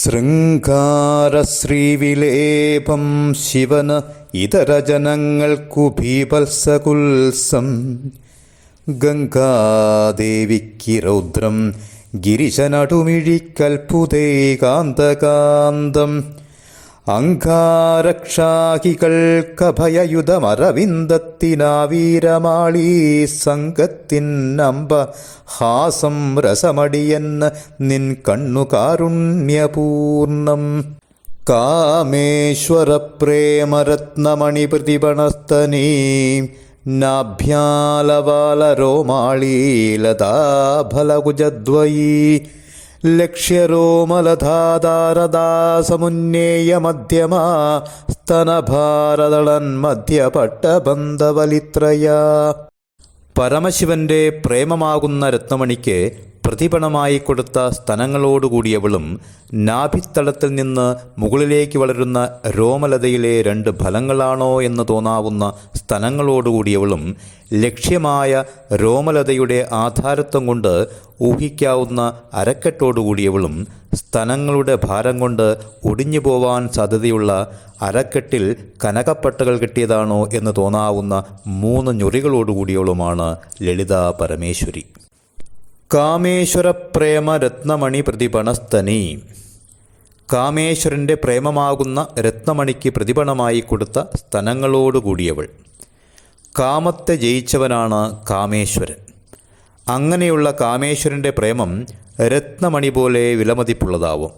ശൃംഗാരശ്രീവിലേപം ശിവന ഇതര ജനങ്ങൾക്കു ഭീപത്സകുൽസം ഗംഗാദേവിക്ക് രൗദ്രം ഗിരിശനടുമിഴിക്കൽപുതൈകാന്തകാന്തം. അങ്കാരക്ഷാഹികൾക്കഭയയുധമരവിന്ദത്തിനാവീരമാളീ സംഘത്തിനമ്പ ഹാസം രസമടിയെന്ന് നിൻ കണ്ണു കാരുണ്യപൂർണം കാമേശ്വര പ്രേമരത്നമണി പ്രതിപണസ്തനീ നാഭ്യാലവാലരോമാളീലതാഫലകുജദ്വയീ ലക്ഷ്യരോമലധാതാരദാസമുന്നേയ മധ്യമാ സ്തനഭാരതളൻ മധ്യപട്ടബന്ധവലിത്രയാ. പരമശിവന്റെ പ്രേമമാകുന്ന രത്നമണിക്ക് പ്രതിപണമായി കൊടുത്ത സ്തനങ്ങളോടുകൂടിയവളും നാഭിത്തളത്തിൽ നിന്ന് മുകളിലേക്ക് വളരുന്ന രോമലതയിലെ രണ്ട് ഫലങ്ങളാണോ എന്ന് തോന്നാവുന്ന സ്തനങ്ങളോടുകൂടിയവളും ലക്ഷ്യമായ രോമലതയുടെ ആധാരത്വം കൊണ്ട് ഊഹിക്കാവുന്ന അരക്കെട്ടോടുകൂടിയവളും സ്തനങ്ങളുടെ ഭാരം കൊണ്ട് ഒടിഞ്ഞു പോവാൻ സാധ്യതയുള്ള അരക്കെട്ടിൽ കനകപ്പട്ടകൾ കിട്ടിയതാണോ എന്ന് തോന്നാവുന്ന മൂന്ന് ഞൊറികളോടുകൂടിയവളുമാണ് ലളിത പരമേശ്വരി. കാമേശ്വര പ്രേമ രത്നമണി പ്രതിപണസ്തനി കാമേശ്വരന്റെ പ്രേമമാകുന്ന രത്നമണിക്ക് പ്രതിപണമായി കൊടുത്ത സ്തനങ്ങളോടുകൂടിയവൾ. കാമത്തെ ജയിച്ചവനാണ് കാമേശ്വരൻ. അങ്ങനെയുള്ള കാമേശ്വരന്റെ പ്രേമം രത്നമണി പോലെ വിലമതിപ്പുള്ളതാവും.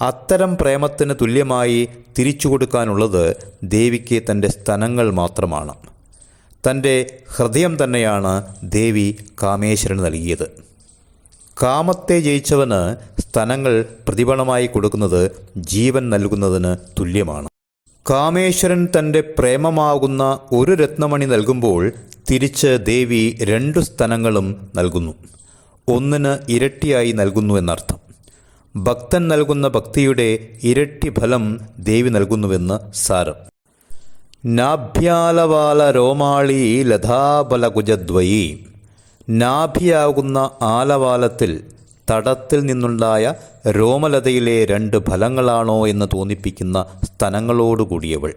അത്തരം പ്രേമത്തിന് തുല്യമായി തിരിച്ചു കൊടുക്കാനുള്ളത് ദേവിക്ക് തന്റെ സ്തനങ്ങൾ മാത്രമാണ്. തന്റെ ഹൃദയം തന്നെയാണ് ദേവി കാമേശ്വരന് നൽകിയത്. കാമത്തെ ജയിച്ചവന് സ്ഥലങ്ങൾ പ്രതിഫലമായി കൊടുക്കുന്നത് ജീവൻ നൽകുന്നതിന് തുല്യമാണ്. കാമേശ്വരൻ തന്റെ പ്രേമമാകുന്ന ഒരു രത്നമണി നൽകുമ്പോൾ തിരിച്ച് ദേവി രണ്ടു സ്ഥലങ്ങളും നൽകുന്നു. ഒന്നിന് ഇരട്ടിയായി നൽകുന്നു എന്നർത്ഥം. ഭക്തൻ നൽകുന്ന ഭക്തിയുടെ ഇരട്ടി ഫലം ദേവി നൽകുന്നുവെന്ന് സാരം. നാഭ്യാലവാല രോമാളി ലതാബലകുജദ്വയി. നാഭിയാകുന്ന ആലവാലത്തിൽ തടത്തിൽ നിന്നുണ്ടായ രോമലതയിലെ രണ്ട് ഫലങ്ങളാണോ എന്ന് തോന്നിപ്പിക്കുന്ന സ്തനങ്ങളോടുകൂടിയവൾ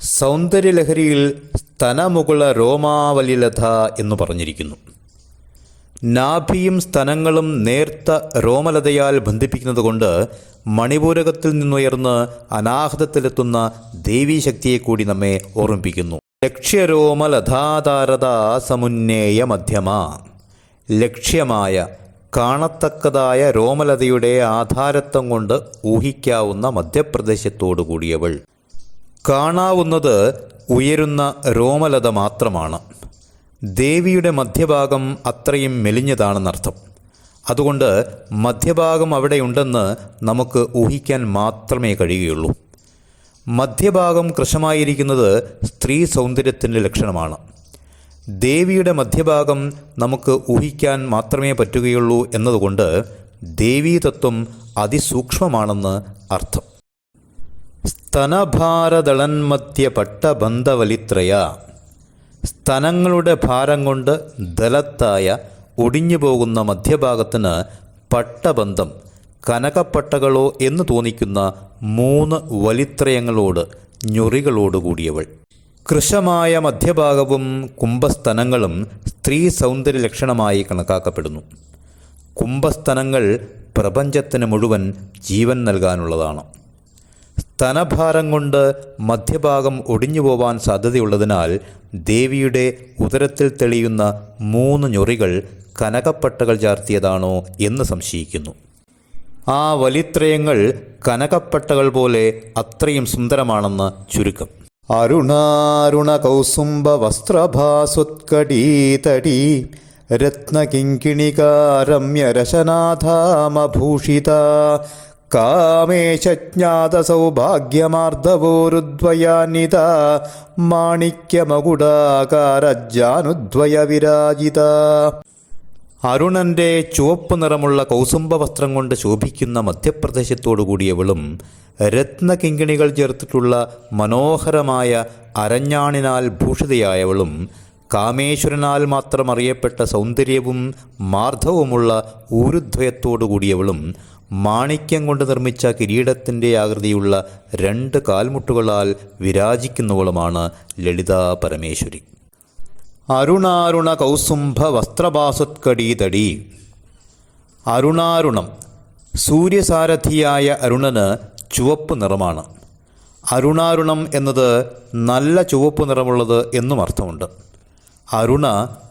സൗന്ദര്യലഹരിയിൽ സ്തനമുകുള രോമാവലിലത എന്ന് പറഞ്ഞിരിക്കുന്നു. നാഭിയും സ്തനങ്ങളും നേർത്ത രോമലതയാൽ ബന്ധിപ്പിക്കുന്നതുകൊണ്ട് മണിപൂരകത്തിൽ നിന്നുയർന്ന് അനാഹതത്തിലെത്തുന്ന ദേവീശക്തിയെ കൂടി നമ്മെ ഓർമ്മിപ്പിക്കുന്നു. ലക്ഷ്യരോമലതാതാരത സമുന്നേയ മധ്യമ. ലക്ഷ്യമായ കാണത്തക്കതായ രോമലതയുടെ ആധാരത്വം കൊണ്ട് ഊഹിക്കാവുന്ന മധ്യപ്രദേശത്തോടു കൂടിയവൾ. കാണാവുന്നത് ഉയരുന്ന രോമലത മാത്രമാണ്. ദേവിയുടെ മധ്യഭാഗം അത്രയും മെലിഞ്ഞതാണെന്നർത്ഥം അതുകൊണ്ട് മധ്യഭാഗം അവിടെയുണ്ടെന്ന് നമുക്ക് ഊഹിക്കാൻ മാത്രമേ കഴിയുകയുള്ളൂ. മധ്യഭാഗം കൃശമായിരിക്കുന്നത് സ്ത്രീ സൗന്ദര്യത്തിന്റെ ലക്ഷണമാണ്. ദേവിയുടെ മധ്യഭാഗം നമുക്ക് ഊഹിക്കാൻ മാത്രമേ പറ്റുകയുള്ളൂ എന്നതുകൊണ്ട് ദേവീതത്വം അതിസൂക്ഷ്മമാണെന്ന് അർത്ഥം. സ്തനഭാരദളന്മധ്യ പട്ടബന്ധവലിത്രയ സ്തനങ്ങളുടെ ഭാരം കൊണ്ട് ദലത്തായ ഒടിഞ്ഞു പോകുന്ന മധ്യഭാഗത്തിന് പട്ടബന്ധം കനകപ്പട്ടകളോ എന്ന് തോന്നിക്കുന്ന മൂന്ന് വലിത്രയങ്ങളോട് ഞൊറികളോട് കൂടിയവൾ. കൃശമായ മധ്യഭാഗവും കുംഭസ്തനങ്ങളും സ്ത്രീ സൗന്ദര്യ ലക്ഷണമായി കണക്കാക്കപ്പെടുന്നു. കുംഭസ്തനങ്ങൾ പ്രപഞ്ചത്തിന് മുഴുവൻ ജീവൻ നൽകാനുള്ളതാണ്. സ്തനഭാരം കൊണ്ട് മധ്യഭാഗം ഒടിഞ്ഞു പോവാൻ സാധ്യതയുള്ളതിനാൽ ദേവിയുടെ ഉദരത്തിൽ തെളിയുന്ന മൂന്ന് ഞൊറികൾ കനകപ്പട്ടകൾ ചാർത്തിയതാണോ എന്ന് സംശയിക്കുന്നു. ആ വലിത്രയങ്ങൾ കനകപ്പട്ടകൾ പോലെ അത്രയും സുന്ദരമാണെന്ന് ചുരുക്കം. അരുണാരുണ കൗസുംബ വസ്ത്രഭാസുത്കടീതടി രത്നകിങ്കിണികാരമ്യരശനാഥാമഭൂഷിത കാമേശജ്ഞാത സൗഭാഗ്യമാർദ്ദവോരുദ്വയാനിത മാണിക്യമകുടാകാരജാനുദ്വയ വിരാജിത അരുണന്റെ ചുവപ്പ് നിറമുള്ള കൗസുംബ വസ്ത്രം കൊണ്ട് ശോഭിക്കുന്ന മധ്യപ്രദേശത്തോടുകൂടിയവളും രത്നകിങ്കിണികൾ ചേർത്തിട്ടുള്ള മനോഹരമായ അരഞ്ഞാണിനാൽ ഭൂഷിതയായവളും കാമേശ്വരനാൽ മാത്രം അറിയപ്പെട്ട സൗന്ദര്യവും മാർദ്ദവുമുള്ള ഊരുദ്വയത്തോടു കൂടിയവളും മാണിക്യം കൊണ്ട് നിർമ്മിച്ച കിരീടത്തിന്റെ ആകൃതിയുള്ള രണ്ട് കാൽമുട്ടുകളാൽ വിരാജിക്കുന്നവളുമാണ് ലളിതാ പരമേശ്വരി. അരുണാരുണ കൗസുംഭ വസ്ത്രഭാസത്കടീതടി അരുണാരുണം സൂര്യസാരഥിയായ അരുണന് ചുവപ്പ് നിറമാണ്. അരുണാരുണം എന്നത് നല്ല ചുവപ്പ് നിറമുള്ളത് എന്നും അർത്ഥമുണ്ട്. അരുണ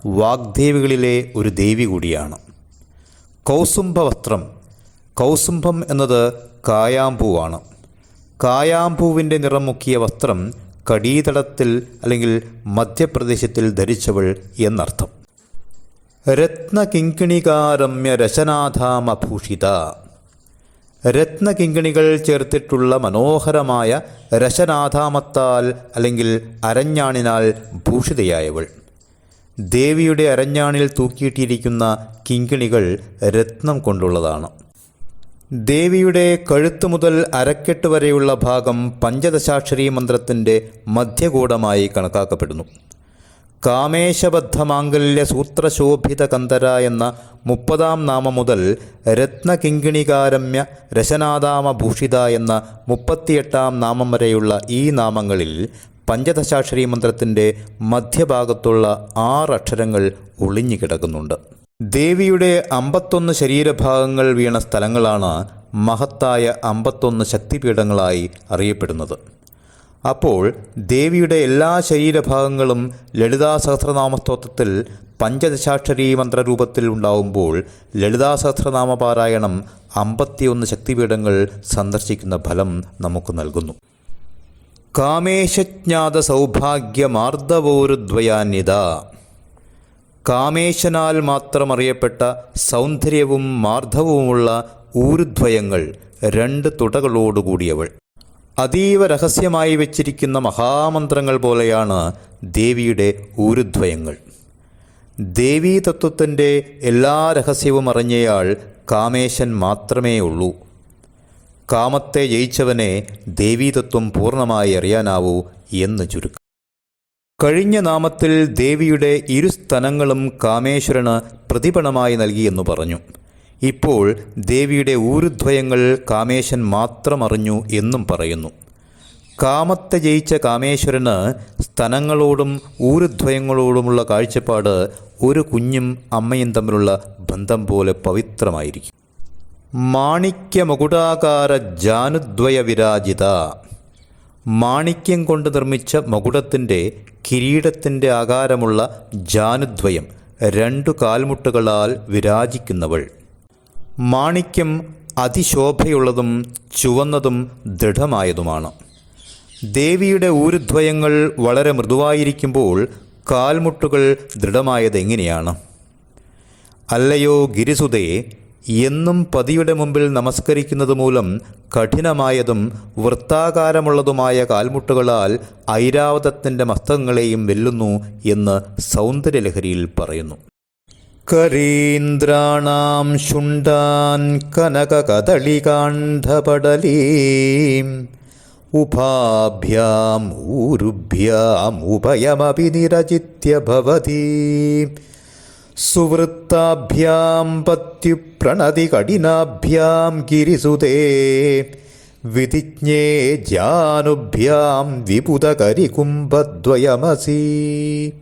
വാഗ്ദേവികളിലെ ഒരു ദേവി കൂടിയാണ്. കൗസുംഭ വസ്ത്രം കൗസുംഭം എന്നത് കായാമ്പൂവാണ്. കായാമ്പൂവിന്റെ നിറം മുക്കിയ വസ്ത്രം കടീതടത്തിൽ അല്ലെങ്കിൽ മധ്യപ്രദേശത്തിൽ ധരിച്ചവൾ എന്നർത്ഥം. രത്നകിങ്കിണികാരമ്യ രശനാഥാമഭൂഷിത. രത്നകിങ്കിണികൾ ചേർത്തിട്ടുള്ള മനോഹരമായ രശനാഥാമത്താൽ അല്ലെങ്കിൽ അരഞ്ഞാണിനാൽ ഭൂഷിതയായവൾ. ദേവിയുടെ അരഞ്ഞാണിൽ തൂക്കിയിട്ടിരിക്കുന്ന കിങ്കിണികൾ രത്നം കൊണ്ടുള്ളതാണ്. ദേവിയുടെ കഴുത്തു മുതൽ അരക്കെട്ട് വരെയുള്ള ഭാഗം പഞ്ചദശാക്ഷരി മന്ത്രത്തിന്റെ മധ്യകൂടമായി കണക്കാക്കപ്പെടുന്നു. കാമേശബദ്ധമാംഗല്യ സൂത്രശോഭിത കന്ദര എന്ന മുപ്പതാം നാമം മുതൽ രത്നകിങ്കിണികാരമ്യ രശനാദാമഭൂഷിത എന്ന മുപ്പത്തിയെട്ടാം നാമം വരെയുള്ള ഈ നാമങ്ങളിൽ പഞ്ചദശാക്ഷരി മന്ത്രത്തിന്റെ മധ്യഭാഗത്തുള്ള ആറക്ഷരങ്ങൾ ഒളിഞ്ഞു കിടക്കുന്നുണ്ട് ദേവിയുടെ അമ്പത്തൊന്ന് ശരീരഭാഗങ്ങൾ വീണ സ്ഥലങ്ങളാണ് മഹത്തായ അമ്പത്തൊന്ന് ശക്തിപീഠങ്ങളായി അറിയപ്പെടുന്നത്. അപ്പോൾ ദേവിയുടെ എല്ലാ ശരീരഭാഗങ്ങളും ലളിതാ സഹസ്രനാമസ്തോത്രത്തിൽ പഞ്ചദശാക്ഷരി മന്ത്രരൂപത്തിൽ ഉണ്ടാവുമ്പോൾ ലളിതാ സഹസ്രനാമ പാരായണം അമ്പത്തിയൊന്ന് ശക്തിപീഠങ്ങൾ സന്ദർശിക്കുന്ന ഫലം നമുക്ക് നൽകുന്നു. കാമേശജ്ഞാത സൗഭാഗ്യമാർദ്ദവോരുദ്വയാന്യത കാമേശനാൽ മാത്രം അറിയപ്പെട്ട സൗന്ദര്യവും മാർദ്ദവുമുള്ള ഊരുദ്വയങ്ങൾ രണ്ട് തുടകളോടുകൂടിയവൾ. അതീവ രഹസ്യമായി വച്ചിരിക്കുന്ന മഹാമന്ത്രങ്ങൾ പോലെയാണ് ദേവിയുടെ ഊരുദ്വയങ്ങൾ. ദേവീതത്വത്തിന്റെ എല്ലാ രഹസ്യവും അറിഞ്ഞയാൾ കാമേശൻ മാത്രമേ ഉള്ളൂ. കാമത്തെ ജയിച്ചവനെ ദേവീതത്വം പൂർണമായി അറിയാനാവൂ എന്ന് ചുരുക്കം. കഴിഞ്ഞ നാമത്തിൽ ദേവിയുടെ ഇരു സ്ഥലങ്ങളും കാമേശ്വരന് പ്രതിഫലമായി നൽകിയെന്നു പറഞ്ഞു. ഇപ്പോൾ ദേവിയുടെ ഊരുദ്വയങ്ങൾ കാമേശൻ മാത്രം അറിഞ്ഞു എന്നും പറയുന്നു. കാമത്തെ ജയിച്ച കാമേശ്വരന് സ്ഥലങ്ങളോടും ഊരുദ്വയങ്ങളോടുമുള്ള കാഴ്ചപ്പാട് ഒരു കുഞ്ഞും അമ്മയും തമ്മിലുള്ള ബന്ധം പോലെ പവിത്രമായിരിക്കും. മാണിക്യമകുടാകാര ജാനുദ്വയ വിരാജിത മാണിക്യം കൊണ്ട് നിർമ്മിച്ച മകുടത്തിന്റെ കിരീടത്തിന്റെ ആകാരമുള്ള ജാനുദ്വയം രണ്ടു കാൽമുട്ടുകളാൽ വിരാജിക്കുന്നവൾ. മാണിക്യം അതിശോഭയുള്ളതും ചുവന്നതും ദൃഢമായതുമാണ്. ദേവിയുടെ ഊരുദ്വയങ്ങൾ വളരെ മൃദുവായിരിക്കുമ്പോൾ കാൽമുട്ടുകൾ ദൃഢമായതെങ്ങനെയാണ്? അല്ലയോ ഗിരിസുതേ എന്നും പതിയുടെ മുമ്പിൽ നമസ്കരിക്കുന്നത് മൂലം കഠിനമായതും വൃത്താകാരമുള്ളതുമായ കാൽമുട്ടുകളാൽ ഐരാവതത്തിന്റെ മസ്തകങ്ങളെയും വെല്ലുന്നു എന്ന് സൗന്ദര്യലഹരിയിൽ പറയുന്നു. കരീന്ദ്രാണാം ശുണ്ടാൻ കനകകദളികാണ്ഡപടലീം ഉപാഭ്യാം ഊരുഭ്യാം ഉഭയമപി സുവൃത്താഭ്യാം പത്യുപ്രണതി കഠിനാഭ്യാം ഗിരിസുതേ. വിധിജ്ഞേ ജാനുഭ്യാം വിപുതകരികുംഭദ്വയമസി.